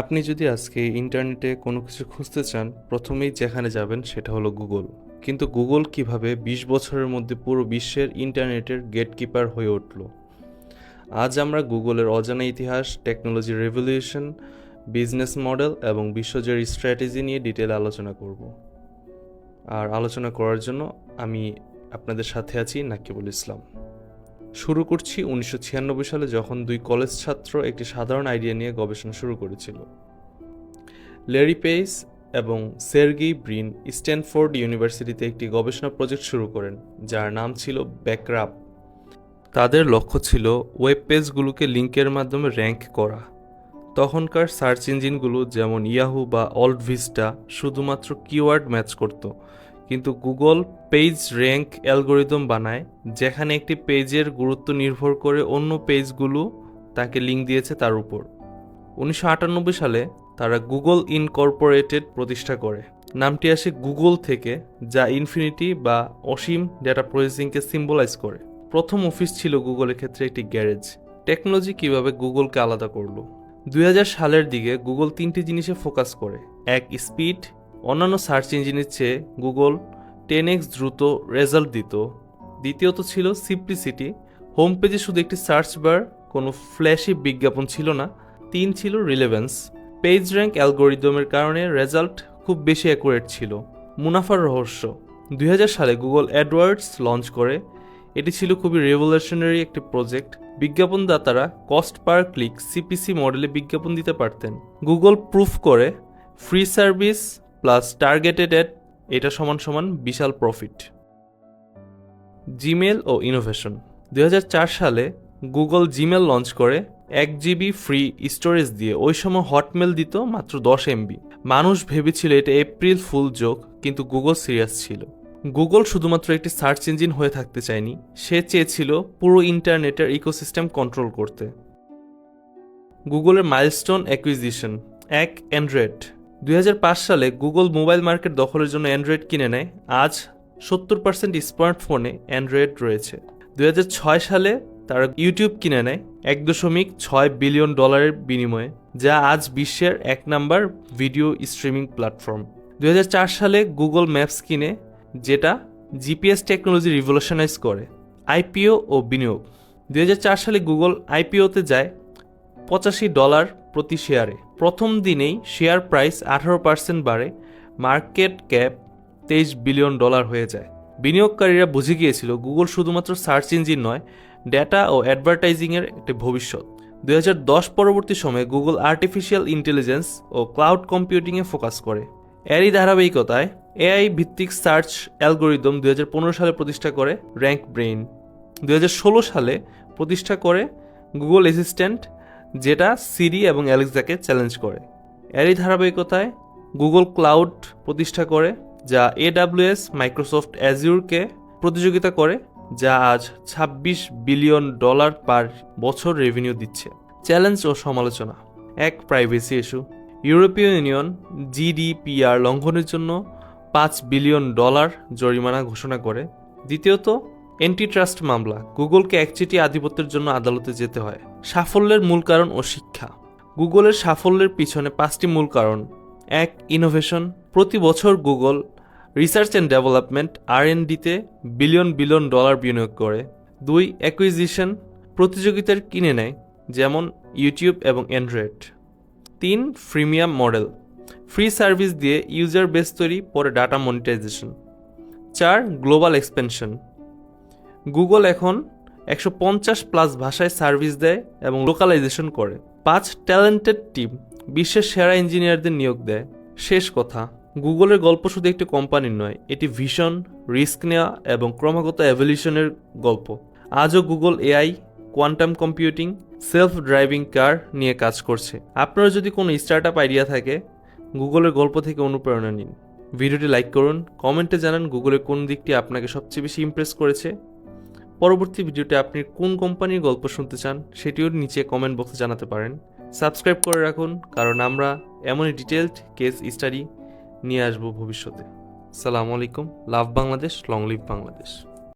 আপনি যদি আজকে ইন্টারনেটে কোনো কিছু খুঁজতে চান, প্রথমেই যেখানে যাবেন সেটা হলো গুগল। কিন্তু গুগল কীভাবে বিশ বছরের মধ্যে পুরো বিশ্বের ইন্টারনেটের গেটকিপার হয়ে উঠল? আজ আমরা গুগলের অজানা ইতিহাস টেকনোলজি রেভলিউশন বিজনেস মডেল এবং বিশ্বজয়ের স্ট্র্যাটেজি নিয়ে ডিটেল আলোচনা করব। আর আলোচনা করার জন্য আমি আপনাদের সাথে আছি নাকিবুল ইসলাম। শুরু করছি উনিশশো ছিয়ানব্বই সালে যখন দুই কলেজ ছাত্র একটি সাধারণ আইডিয়া নিয়ে গবেষণা শুরু করেছিল। লেরি পেইস এবং সের্গি ব্রিন স্ট্যানফোর্ড ইউনিভার্সিটিতে একটি গবেষণা প্রজেক্ট শুরু করেন, যার নাম ছিল ব্যাকরাপ। তাদের লক্ষ্য ছিল ওয়েব পেজগুলোকে লিঙ্কের মাধ্যমে র্যাঙ্ক করা। তখনকার সার্চ ইঞ্জিনগুলো যেমন ইয়াহু বা অল্ড ভিস্টা শুধুমাত্র কিওয়ার্ড ম্যাচ করত কিন্তু গুগল পেজ র্যাঙ্ক অ্যালগোরিদম বানায়, যেখানে একটি পেজের গুরুত্ব নির্ভর করে অন্য পেজগুলো তাকে লিঙ্ক দিয়েছে তার উপর। উনিশশো আটানব্বই সালে তারা গুগল ইনকর্পোরেটেড প্রতিষ্ঠা করে। নামটি আসে গুগল থেকে, যা ইনফিনিটি বা অসীম ডেটা প্রসেসিংকে সিম্বলাইজ করে। প্রথম অফিস ছিল গুগলের ক্ষেত্রে একটি গ্যারেজ। টেকনোলজি কীভাবে গুগলকে আলাদা করল? দুই হাজার সালের দিকে গুগল তিনটি জিনিসে ফোকাস করে, এক স্পিড অন্যান্য সার্চ ইঞ্জিনের চেয়ে গুগল টেন এক্স দ্রুত রেজাল্ট দিত। দ্বিতীয়ত ছিল সিম্পলিসিটি হোম পেজে শুধু একটি সার্চ বার, কোনো ফ্ল্যাশি বিজ্ঞাপন ছিল না। তিন ছিল রিলেভেন্স পেজ র্যাঙ্ক অ্যালগোরিদমের কারণে রেজাল্ট খুব বেশি অ্যাকুরেট ছিল। মুনাফার রহস্য। দুই হাজার সালে গুগল অ্যাডওয়ার্ডস লঞ্চ করে। এটি ছিল খুবই রেভলিউশনারি একটি প্রজেক্ট বিজ্ঞাপনদাতারা কস্ট পার ক্লিক সিপিসি মডেলে বিজ্ঞাপন দিতে পারতেন। গুগল প্রুফ করে free service plus targeted ad এটা সমান সমান বিশাল প্রফিট। জিমেল ও ইনোভেশন। দুই হাজার চার সালে গুগল জিমেল লঞ্চ করে এক জিবি ফ্রি স্টোরেজ দিয়ে ওই সময় হটমেল দিত মাত্র দশ এমবি। মানুষ ভেবেছিল এটা এপ্রিল ফুল জোক কিন্তু গুগল সিরিয়াস ছিল। গুগল শুধুমাত্র একটি সার্চ ইঞ্জিন হয়ে থাকতে চায়নি, সে চেয়েছিল পুরো ইন্টারনেটের ইকোসিস্টেম কন্ট্রোল করতে। গুগলের মাইলস্টোন অ্যাকুইজিশন, এক অ্যান্ড্রয়েড। দুই হাজার পাঁচ সালে গুগল মোবাইল মার্কেট দখলের জন্য অ্যান্ড্রয়েড কিনে নেয়। আজ সত্তর পার্সেন্ট স্মার্টফোনে অ্যান্ড্রয়েড রয়েছে। দু হাজার ছয় সালে তারা ইউটিউব কিনে নেয় এক দশমিক ছয় বিলিয়ন ডলারের বিনিময়ে, যা আজ বিশ্বের এক নাম্বার ভিডিও স্ট্রিমিং প্ল্যাটফর্ম। দুই হাজার চার সালে গুগল ম্যাপস কিনে, যেটা জিপিএস টেকনোলজি রিভলিউশনাইজ করে, আইপিও ও বিনিয়োগ। দুই হাজার চার সালে গুগল আইপিওতে যায় পঁচাশি ডলার প্রতি শেয়ারে। প্রথম দিনেই শেয়ার প্রাইস আঠারো পার্সেন্ট বাড়ে, মার্কেট ক্যাপ তেইশ বিলিয়ন ডলার হয়ে যায়। বিনিয়োগকারীরা বুঝে গিয়েছিল গুগল শুধুমাত্র সার্চ ইঞ্জিন নয়, ডেটা ও অ্যাডভার্টাইজিংয়ের একটি ভবিষ্যৎ। দুই হাজার দশ পরবর্তী সময়ে গুগল আর্টিফিশিয়াল ইন্টেলিজেন্স ও ক্লাউড কম্পিউটিংয়ে ফোকাস করে। এরই ধারাবাহিকতায় এআই ভিত্তিক সার্চ অ্যালগোরিদম দুই হাজার পনেরো সালে প্রতিষ্ঠা করে র্যাঙ্ক ব্রেইন। দু হাজার ষোলো সালে প্রতিষ্ঠা করে গুগল অ্যাসিস্ট্যান্ট যেটা সিরি এবং অ্যালেক্সাকে চ্যালেঞ্জ করে। এরই ধারাবাহিকতায় গুগল ক্লাউড প্রতিষ্ঠা করে, যা এডাব্লিউএস, মাইক্রোসফট অ্যাজিউরকে প্রতিযোগিতা করে, যা আজ ২৬ বিলিয়ন ডলার পার বছর রেভিনিউ দিচ্ছে। চ্যালেঞ্জ ও সমালোচনা, এক প্রাইভেসি ইস্যু ইউরোপীয় ইউনিয়ন জিডিপিআর লঙ্ঘনের জন্য পাঁচ বিলিয়ন ডলার জরিমানা ঘোষণা করে। দ্বিতীয়ত অ্যান্টিট্রাস্ট মামলা, গুগলকে একচেটি আধিপত্যের জন্য আদালতে যেতে হয়। সাফল্যের মূল কারণ ও শিক্ষা। গুগলের সাফল্যের পিছনে পাঁচটি মূল কারণ। এক ইনোভেশন প্রতি বছর Google research and development R ডিতে বিলিয়ন বিলিয়ন ডলার বিনিয়োগ করে। দুই অ্যাকুইজিশন প্রতিযোগিতার কিনে নেয়, যেমন ইউটিউব এবং অ্যান্ড্রয়েড তিন ফ্রিমিয়াম মডেল ফ্রি সার্ভিস দিয়ে ইউজার বেস তৈরি, পরে ডাটা মনিটাইজেশন চার গ্লোবাল এক্সপেনশন গুগল এখন একশো পঞ্চাশ প্লাস ভাষায় সার্ভিস দেয় এবং লোকালাইজেশন করে। পাঁচ ট্যালেন্টেড টিম বিশ্বের সেরা ইঞ্জিনিয়ারদের নিয়োগ দেয়। শেষ কথা, গুগলের গল্প শুধু একটি কোম্পানির নয়, এটি ভিশন রিস্ক নেওয়া এবং ক্রমাগত এভলিউশনের গল্প। আজও Google AI quantum computing self driving car নিয়ে কাজ করছে। আপনারা যদি কোনো স্টার্ট আপ আইডিয়া থাকে, গুগলের গল্প থেকে অনুপ্রেরণা নিন। ভিডিওটি লাইক করুন কমেন্টে জানান গুগলের কোন দিকটি আপনাকে সবচেয়ে বেশি ইমপ্রেস করেছে। পরবর্তী ভিডিওতে আপনি কোন কোম্পানির গল্প শুনতে চান সেটিও নিচে কমেন্ট বক্সে জানাতে পারেন। সাবস্ক্রাইব করে রাখুন, কারণ আমরা এমনই ডিটেলড কেস স্টাডি নিয়ে আসব ভবিষ্যতে। সালাম আলাইকুম, love Bangladesh long live Bangladesh.